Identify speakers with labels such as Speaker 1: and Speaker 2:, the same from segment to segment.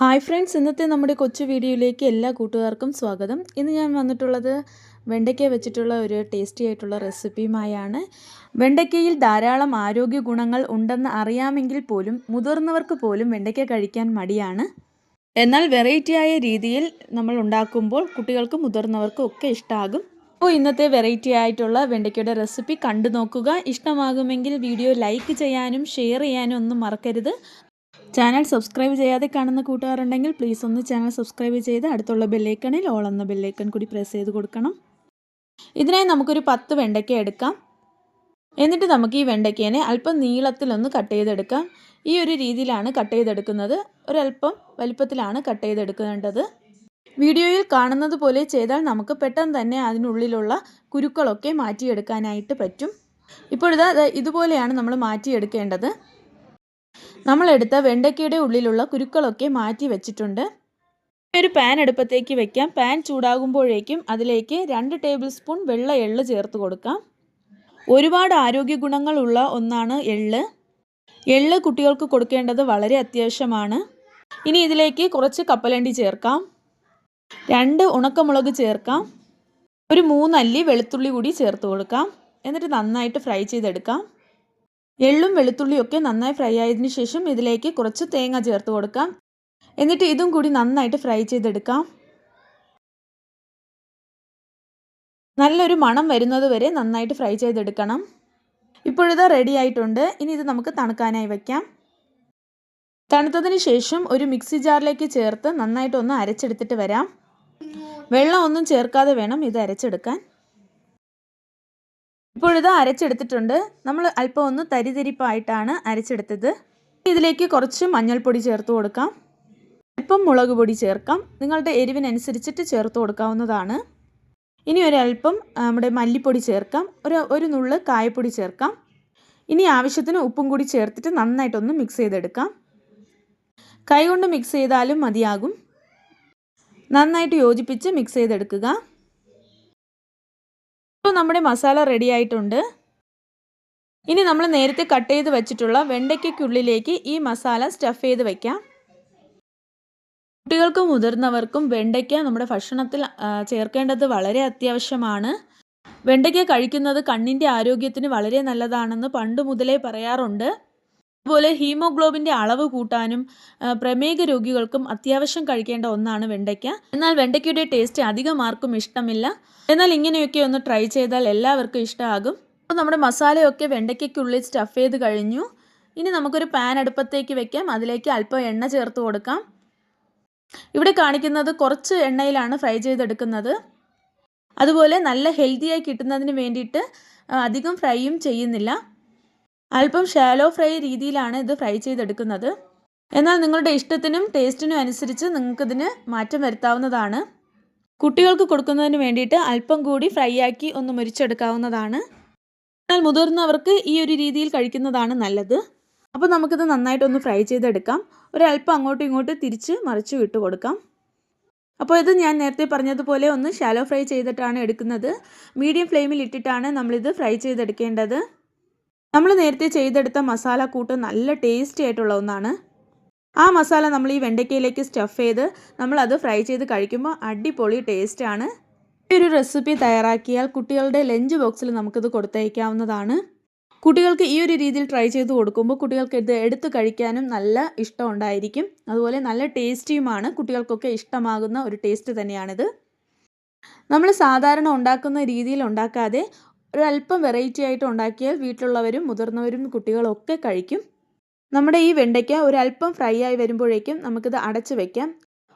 Speaker 1: Hi friends ഇന്നത്തെ നമ്മുടെ കൊച്ചു വീഡിയോയിലേക്ക് എല്ലാ കൂട്ടുകാർക്കും സ്വാഗതം. ഇന്ന് ഞാൻ വന്നിട്ടുള്ളത് വെണ്ടയ്ക്ക വെച്ചിട്ടുള്ള ഒരു ടേസ്റ്റി ആയിട്ടുള്ള റെസിപ്പിയുമായാണ് വെണ്ടയ്ക്കയിൽ ധാരാളം ആരോഗ്യ ഗുണങ്ങൾ ഉണ്ടെന്ന് അറിയാമെങ്കിൽ പോലും മുതിർന്നവർക്ക് പോലും വെണ്ടയ്ക്ക കഴിക്കാൻ മടിയാണ്. എന്നാൽ വെറൈറ്റിയായ രീതിയിൽ നമ്മൾ ഉണ്ടാക്കുമ്പോൾ കുട്ടികൾക്കും മുതിർന്നവർക്കും ഒക്കെ ഇഷ്ടമാകും അപ്പോൾ ഇന്നത്തെ വെറൈറ്റി ആയിട്ടുള്ള വെണ്ടയ്ക്കയുടെ റെസിപ്പി കണ്ടു നോക്കുക. ഇഷ്ടമാകുമെങ്കിൽ വീഡിയോ ലൈക്ക് ചെയ്യാനും ഷെയർ ചെയ്യാനും ഒന്നും മറക്കരുത്. ചാനൽ സബ്സ്ക്രൈബ് ചെയ്യാതെ കാണുന്ന കൂട്ടുകാരുണ്ടെങ്കിൽ പ്ലീസ് ഒന്ന് ചാനൽ സബ്സ്ക്രൈബ് ചെയ്ത് അടുത്തുള്ള ബെല്ലൈക്കണിൽ ഓൾ എന്ന ബെല്ലൈക്കൺ കൂടി പ്രസ് ചെയ്ത് കൊടുക്കണം. ഇതിനായി നമുക്കൊരു പത്ത് വെണ്ടയ്ക്ക എടുക്കാം. എന്നിട്ട് നമുക്ക് ഈ വെണ്ടയ്ക്കേനെ അല്പം നീളത്തിലൊന്ന് കട്ട് ചെയ്തെടുക്കാം. ഈ ഒരു രീതിയിലാണ് കട്ട് ചെയ്തെടുക്കുന്നത്. ഒരല്പം വലിപ്പത്തിലാണ് കട്ട് ചെയ്തെടുക്കേണ്ടത്. വീഡിയോയിൽ കാണുന്നത് പോലെ ചെയ്താൽ നമുക്ക് പെട്ടെന്ന് തന്നെ അതിനുള്ളിലുള്ള കുരുക്കളൊക്കെ മാറ്റിയെടുക്കാനായിട്ട് പറ്റും. ഇപ്പോഴിതാ ഇതുപോലെയാണ് നമ്മൾ മാറ്റിയെടുക്കേണ്ടത്. നമ്മളെടുത്ത വെണ്ടയ്ക്കയുടെ ഉള്ളിലുള്ള കുരുക്കളൊക്കെ മാറ്റി വെച്ചിട്ടുണ്ട്. ഒരു പാൻ അടുപ്പത്തേക്ക് വെക്കാം. പാൻ ചൂടാകുമ്പോഴേക്കും അതിലേക്ക് രണ്ട് ടേബിൾ സ്പൂൺ വെള്ള എള്ള് ചേർത്ത് കൊടുക്കാം. ഒരുപാട് ആരോഗ്യ ഗുണങ്ങളുള്ള ഒന്നാണ് എള്ള്. എള്ള് കുട്ടികൾക്ക് കൊടുക്കേണ്ടത് വളരെ അത്യാവശ്യമാണ്. ഇനി ഇതിലേക്ക് കുറച്ച് കപ്പലണ്ടി ചേർക്കാം. രണ്ട് ഉണക്കമുളക് ചേർക്കാം. ഒരു മൂന്നല്ലി വെളുത്തുള്ളി കൂടി ചേർത്ത് കൊടുക്കാം. എന്നിട്ട് നന്നായിട്ട് ഫ്രൈ ചെയ്തെടുക്കാം. എള്ളും വെളുത്തുള്ളിയൊക്കെ നന്നായി ഫ്രൈ ആയതിന് ശേഷം ഇതിലേക്ക് കുറച്ച് തേങ്ങ ചേർത്ത് കൊടുക്കാം. എന്നിട്ട് ഇതും കൂടി നന്നായിട്ട് ഫ്രൈ ചെയ്തെടുക്കാം. നല്ലൊരു മണം വരുന്നത് വരെ നന്നായിട്ട് ഫ്രൈ ചെയ്തെടുക്കണം. ഇപ്പോഴിത് റെഡി ആയിട്ടുണ്ട്. ഇനി ഇത് നമുക്ക് തണുക്കാനായി വയ്ക്കാം. തണുത്തതിന് ശേഷം ഒരു മിക്സി ജാറിലേക്ക് ചേർത്ത് നന്നായിട്ടൊന്ന് അരച്ചെടുത്തിട്ട് വരാം. വെള്ളം ഒന്നും ചേർക്കാതെ വേണം ഇത് അരച്ചെടുക്കാൻ. ഇപ്പോഴിത് അരച്ചെടുത്തിട്ടുണ്ട്. നമ്മൾ അല്പം ഒന്ന് തരിതരിപ്പായിട്ടാണ് അരച്ചെടുത്തത്. ഇതിലേക്ക് കുറച്ച് മഞ്ഞൾപ്പൊടി ചേർത്ത് കൊടുക്കാം. അല്പം മുളക് പൊടി ചേർക്കാം. നിങ്ങളുടെ എരിവിനനുസരിച്ചിട്ട് ചേർത്ത് കൊടുക്കാവുന്നതാണ്. ഇനി ഒരല്പം നമ്മുടെ മല്ലിപ്പൊടി ചേർക്കാം. ഒരു ഒരു നുള്ള് കായപ്പൊടി ചേർക്കാം. ഇനി ആവശ്യത്തിന് ഉപ്പും കൂടി ചേർത്തിട്ട് നന്നായിട്ടൊന്ന് മിക്സ് ചെയ്തെടുക്കാം. കൈകൊണ്ട് മിക്സ് ചെയ്താലും മതിയാകും. നന്നായിട്ട് യോജിപ്പിച്ച് മിക്സ് ചെയ്തെടുക്കുക. ഇപ്പോൾ നമ്മുടെ മസാല റെഡി ആയിട്ടുണ്ട്. ഇനി നമ്മൾ നേരത്തെ കട്ട് ചെയ്ത് വെച്ചിട്ടുള്ള വെണ്ടയ്ക്കുള്ളിലേക്ക് ഈ മസാല സ്റ്റഫ് ചെയ്ത് വെക്കാം. കുട്ടികൾക്കും മുതിർന്നവർക്കും വെണ്ടയ്ക്ക നമ്മുടെ ഭക്ഷണത്തിൽ ചേർക്കേണ്ടത് വളരെ അത്യാവശ്യമാണ്. വെണ്ടയ്ക്ക കഴിക്കുന്നത് കണ്ണിന്റെ ആരോഗ്യത്തിന് വളരെ നല്ലതാണെന്ന് പണ്ട് മുതലേ പറയാറുണ്ട്. അതുപോലെ ഹീമോഗ്ലോബിന്റെ അളവ് കൂട്ടാനും പ്രമേഹ രോഗികൾക്കും അത്യാവശ്യം കഴിക്കേണ്ട ഒന്നാണ് വെണ്ടയ്ക്ക. എന്നാൽ വെണ്ടയ്ക്കയുടെ ടേസ്റ്റ് അധികം ആർക്കും ഇഷ്ടമില്ല. എന്നാൽ ഇങ്ങനെയൊക്കെ ഒന്ന് ട്രൈ ചെയ്താൽ എല്ലാവർക്കും ഇഷ്ടമാകും. അപ്പോൾ നമ്മുടെ മസാലയൊക്കെ വെണ്ടയ്ക്കുള്ളിൽ സ്റ്റഫ് ചെയ്ത് കഴിഞ്ഞു. ഇനി നമുക്കൊരു പാൻ അടുപ്പത്തേക്ക് വെക്കാം. അതിലേക്ക് അല്പം എണ്ണ ചേർത്ത് കൊടുക്കാം. ഇവിടെ കാണിക്കുന്നത് കുറച്ച് എണ്ണയിലാണ് ഫ്രൈ ചെയ്തെടുക്കുന്നത്. അതുപോലെ നല്ല ഹെൽത്തിയായി കിട്ടുന്നതിന് വേണ്ടിയിട്ട് അധികം ഫ്രൈയും ചെയ്യുന്നില്ല. അല്പം ഷാലോ ഫ്രൈ രീതിയിലാണ് ഇത് ഫ്രൈ ചെയ്തെടുക്കുന്നത്. എന്നാൽ നിങ്ങളുടെ ഇഷ്ടത്തിനും ടേസ്റ്റിനും അനുസരിച്ച് നിങ്ങൾക്കിതിന് മാറ്റം വരുത്താവുന്നതാണ്. കുട്ടികൾക്ക് കൊടുക്കുന്നതിന് വേണ്ടിയിട്ട് അല്പം കൂടി ഫ്രൈ ആക്കി ഒന്ന് മുരിച്ചെടുക്കാവുന്നതാണ്. എന്നാൽ മുതിർന്നവർക്ക് ഈ ഒരു രീതിയിൽ കഴിക്കുന്നതാണ് നല്ലത്. അപ്പോൾ നമുക്കിത് നന്നായിട്ടൊന്ന് ഫ്രൈ ചെയ്തെടുക്കാം. ഒരല്പം അങ്ങോട്ടും ഇങ്ങോട്ടും തിരിച്ച് മറിച്ച് വിട്ട് കൊടുക്കാം. അപ്പോൾ ഇത് ഞാൻ നേരത്തെ പറഞ്ഞതുപോലെ ഒന്ന് ഷാലോ ഫ്രൈ ചെയ്തിട്ടാണ് എടുക്കുന്നത്. മീഡിയം ഫ്ലെയിമിൽ ഇട്ടിട്ടാണ് നമ്മളിത് ഫ്രൈ ചെയ്തെടുക്കേണ്ടത്. നമ്മൾ നേരത്തെ ചെയ്തെടുത്ത മസാല കൂട്ട് നല്ല ടേസ്റ്റി ആയിട്ടുള്ള ഒന്നാണ്. ആ മസാല നമ്മൾ ഈ വെണ്ടയ്ക്കയിലേക്ക് സ്റ്റഫ് ചെയ്ത് നമ്മളത് ഫ്രൈ ചെയ്ത് കഴിക്കുമ്പോൾ അടിപൊളി ടേസ്റ്റാണ് ഈ ഒരു റെസിപ്പി തയ്യാറാക്കിയാൽ കുട്ടികളുടെ ലഞ്ച് ബോക്സിൽ നമുക്കിത് കൊടുത്തയക്കാവുന്നതാണ്. കുട്ടികൾക്ക് ഈ ഒരു രീതിയിൽ ട്രൈ ചെയ്ത് കൊടുക്കുമ്പോൾ കുട്ടികൾക്ക് ഇത് എടുത്ത് കഴിക്കാനും നല്ല ഇഷ്ടം ഉണ്ടായിരിക്കും. അതുപോലെ നല്ല ടേസ്റ്റിയുമാണ് കുട്ടികൾക്കൊക്കെ ഇഷ്ടമാകുന്ന ഒരു ടേസ്റ്റ് തന്നെയാണിത്. നമ്മൾ സാധാരണ ഉണ്ടാക്കുന്ന രീതിയിൽ ഉണ്ടാക്കാതെ ഒരല്പം വെറൈറ്റി ആയിട്ട് ഉണ്ടാക്കിയാൽ വീട്ടിലുള്ളവരും മുതിർന്നവരും കുട്ടികളൊക്കെ കഴിക്കും. നമ്മുടെ ഈ വെണ്ടയ്ക്ക ഒരല്പം ഫ്രൈ ആയി വരുമ്പോഴേക്കും നമുക്കിത് അടച്ചു വെക്കാം.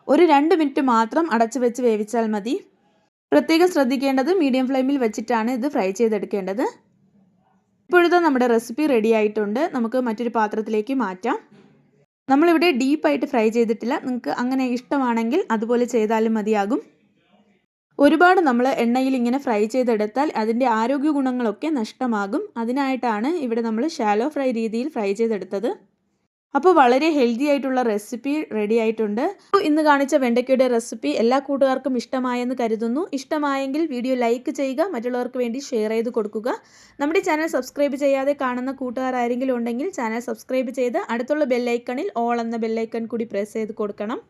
Speaker 1: ഒരു രണ്ട് മിനിറ്റ് മാത്രം അടച്ചു വെച്ച് വേവിച്ചാൽ മതി. പ്രത്യേകം ശ്രദ്ധിക്കേണ്ടത് മീഡിയം ഫ്ലെയിമിൽ വെച്ചിട്ടാണ് ഇത് ഫ്രൈ ചെയ്തെടുക്കേണ്ടത്. ഇപ്പോഴത്തെ നമ്മുടെ റെസിപ്പി റെഡി ആയിട്ടുണ്ട്. നമുക്ക് മറ്റൊരു പാത്രത്തിലേക്ക് മാറ്റാം. നമ്മളിവിടെ ഡീപ്പായിട്ട് ഫ്രൈ ചെയ്തിട്ടില്ല. നിങ്ങൾക്ക് അങ്ങനെ ഇഷ്ടമാണെങ്കിൽ അതുപോലെ ചെയ്താലും മതിയാകും. ഒരുപാട് നമ്മൾ എണ്ണയിൽ ഇങ്ങനെ ഫ്രൈ ചെയ്തെടുത്താൽ അതിന്റെ ആരോഗ്യ ഗുണങ്ങളൊക്കെ നഷ്ടമാകും. അതിനായിട്ടാണ് ഇവിടെ നമ്മൾ ഷാലോ ഫ്രൈ രീതിയിൽ ഫ്രൈ ചെയ്തെടുത്തത്. അപ്പോൾ വളരെ ഹെൽത്തി ആയിട്ടുള്ള റെസിപ്പി റെഡി ആയിട്ടുണ്ട്. ഇന്ന് കാണിച്ച വെണ്ടയ്ക്കയുടെ റെസിപ്പി എല്ലാ കൂട്ടുകാർക്കും ഇഷ്ടമായെന്ന് കരുതുന്നു. ഇഷ്ടമായെങ്കിൽ വീഡിയോ ലൈക്ക് ചെയ്യുക മറ്റുള്ളവർക്ക് വേണ്ടി ഷെയർ ചെയ്ത് കൊടുക്കുക. നമ്മുടെ ചാനൽ സബ്സ്ക്രൈബ് ചെയ്യാതെ കാണുന്ന കൂട്ടുകാർ ആരെങ്കിലും ഉണ്ടെങ്കിൽ ചാനൽ സബ്സ്ക്രൈബ് ചെയ്ത് അടുത്തുള്ള ബെല്ലൈക്കണിൽ ഓൾ എന്ന ബെല്ലൈക്കൺ കൂടി പ്രസ് ചെയ്ത് കൊടുക്കണം.